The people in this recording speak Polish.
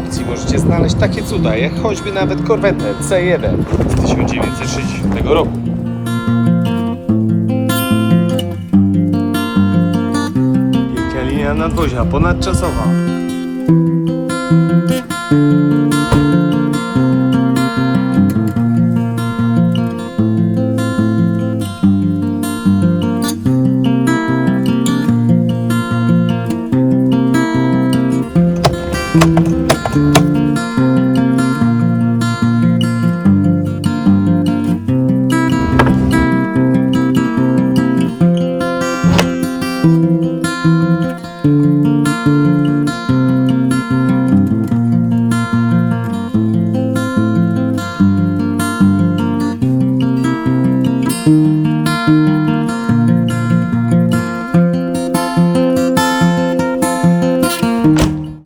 aukcji możecie znaleźć takie cuda, jak choćby nawet korwetę C1 z 1960 roku. Wielka linia nadwozia ponadczasowa. Música